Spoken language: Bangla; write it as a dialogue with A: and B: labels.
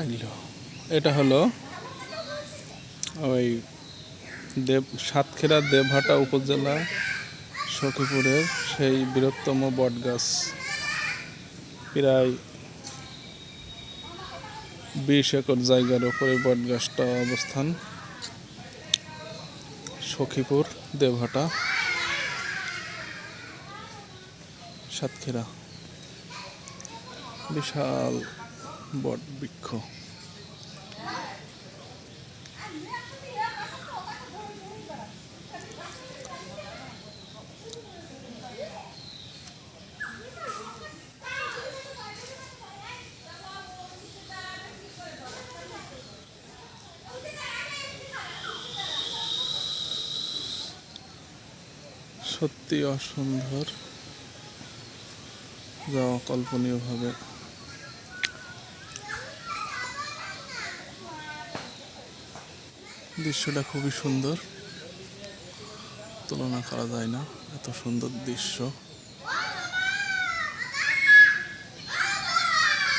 A: আইলো এটা হলো ওই দেব সাতক্ষীরা দেবহাটা উপজেলা সখীপুরের সেই বৃহত্তম বটগাছ। প্রায় বিশ একর জায়গার উপরে বটগাছটা অবস্থান। সখীপুর, দেবহাটা, সাতক্ষীরা। বিশাল বট বৃক্ষ। সত্যি অসুন্দর যা অকল্পনীয়ভাবে দৃশ্যটা খুবই সুন্দর। তুলনা করা যায় না এত সুন্দর দৃশ্য।